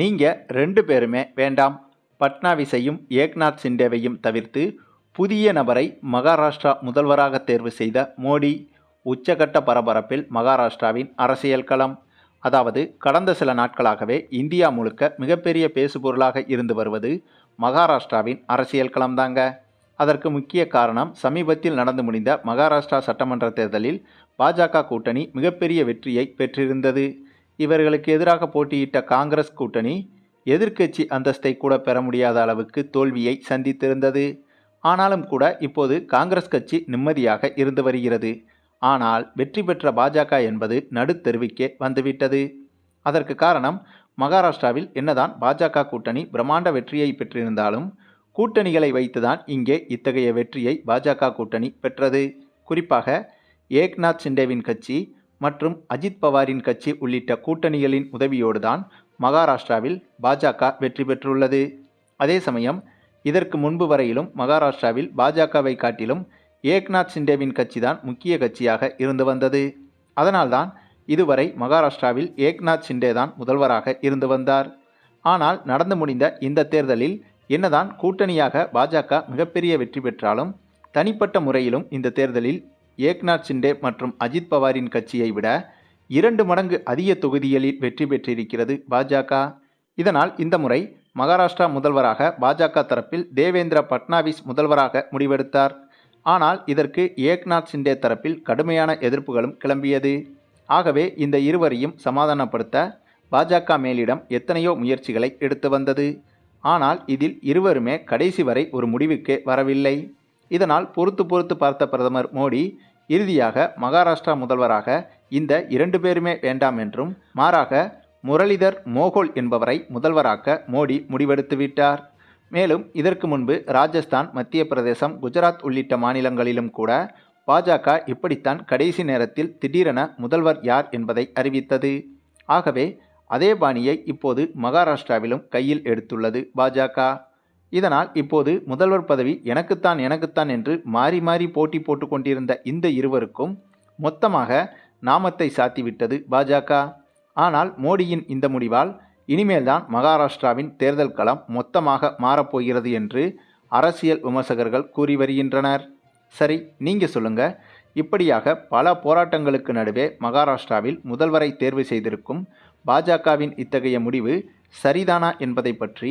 நீங்கள் ரெண்டு பேருமே வேண்டாம். பட்னாவிஸையும் ஏக்நாத் சிண்டேவையும் தவிர்த்து புதிய நபரை மகாராஷ்டிரா முதல்வராக தேர்வு செய்த மோடி உச்சகட்ட பரபரப்பில் மகாராஷ்டிராவின் அரசியல் களம். அதாவது கடந்த சில நாட்களாகவே இந்தியா முழுக்க மிகப்பெரிய பேசுபொருளாக இருந்து வருவது மகாராஷ்டிராவின் அரசியல் களம்தாங்க அதற்கு முக்கிய காரணம் சமீபத்தில் நடந்து முடிந்த மகாராஷ்டிரா சட்டமன்ற தேர்தலில் பாஜக கூட்டணி மிகப்பெரிய வெற்றியை பெற்றிருந்தது. இவர்களுக்கு எதிராக போட்டியிட்ட காங்கிரஸ் கூட்டணி எதிர்க்கட்சி அந்தஸ்தை கூட பெற முடியாத அளவுக்கு தோல்வியை சந்தித்திருந்தது. ஆனாலும் கூட இப்போது காங்கிரஸ் கட்சி நிம்மதியாக இருந்து வருகிறது. ஆனால் வெற்றி பெற்ற பாஜக என்பது நடுத்தெருவுக்கே வந்துவிட்டது. அதற்கு காரணம் மகாராஷ்டிராவில் என்னதான் பாஜக கூட்டணி பிரம்மாண்ட வெற்றியை பெற்றிருந்தாலும் கூட்டணிகளை வைத்துதான் இங்கே இத்தகைய வெற்றியை பாஜக கூட்டணி பெற்றது. குறிப்பாக ஏக்நாத் சிண்டேவின் கட்சி மற்றும் அஜித் பவாரின் கட்சி உள்ளிட்ட கூட்டணிகளின் உதவியோடு தான் மகாராஷ்டிராவில் பாஜக வெற்றி பெற்றுள்ளது. அதே சமயம் இதற்கு முன்பு வரையிலும் மகாராஷ்டிராவில் பாஜகவை காட்டிலும் ஏக்நாத் சிண்டேவின் கட்சி தான் முக்கிய கட்சியாக இருந்து வந்தது. அதனால்தான் இதுவரை மகாராஷ்டிராவில் ஏக்நாத் சிண்டே தான் முதல்வராக இருந்து வந்தார். ஆனால் நடந்து முடிந்த இந்த தேர்தலில் என்னதான் கூட்டணியாக பாஜக மிகப்பெரிய வெற்றி பெற்றாலும் தனிப்பட்ட முறையிலும் இந்த தேர்தலில் ஏக்நாத் சிண்டே மற்றும் அஜித் பவாரின் கட்சியை விட இரண்டு மடங்கு அதிக தொகுதிகளில் வெற்றி பெற்றிருக்கிறது பாஜக. இதனால் இந்த முறை மகாராஷ்டிரா முதல்வராக பாஜக தரப்பில் தேவேந்திர பட்னாவிஸ் முதல்வராக முடிவெடுத்தார். ஆனால் இதற்கு ஏக்நாத் சிண்டே தரப்பில் கடுமையான எதிர்ப்புகளும் கிளம்பியது. ஆகவே இந்த இருவரையும் சமாதானப்படுத்த பாஜக மேலிடம் எத்தனையோ முயற்சிகளை எடுத்து வந்தது. ஆனால் இதில் இருவருமே கடைசி வரை ஒரு முடிவுக்கே வரவில்லை. இதனால் பொறுத்து பொறுத்து பார்த்த பிரதமர் மோடி இறுதியாக மகாராஷ்டிரா முதல்வராக இந்த இரண்டு பேருமே வேண்டாம் என்றும் மாறாக முரளிதர் மோகோல் என்பவரை முதல்வராக்க மோடி முடிவெடுத்துவிட்டார் மேலும் இதற்கு முன்பு ராஜஸ்தான் மத்திய பிரதேசம் குஜராத் உள்ளிட்ட மாநிலங்களிலும் கூட பாஜக இப்படித்தான் கடைசி நேரத்தில் திடீரென முதல்வர் யார் என்பதை அறிவித்தது. ஆகவே அதே பாணியை இப்போது மகாராஷ்டிராவிலும் கையில் எடுத்துள்ளது பாஜக. இதனால் இப்போது முதல்வர் பதவி எனக்குத்தான் எனக்குத்தான் என்று மாறி மாறி போட்டி போட்டு கொண்டிருந்த இந்த இருவருக்கும் மொத்தமாக நாமத்தை சாத்திவிட்டது பாஜக. ஆனால் மோடியின் இந்த முடிவால் இனிமேல்தான் மகாராஷ்டிராவின் தேர்தல் களம் மொத்தமாக மாறப்போகிறது என்று அரசியல் விமர்சகர்கள் கூறி வருகின்றனர். சரி நீங்கள் சொல்லுங்கள் இப்படியாக பல போராட்டங்களுக்கு நடுவே மகாராஷ்டிராவில் முதல்வரை தேர்வு செய்திருக்கும் பாஜகவின் இத்தகைய முடிவு சரிதானா என்பதை பற்றி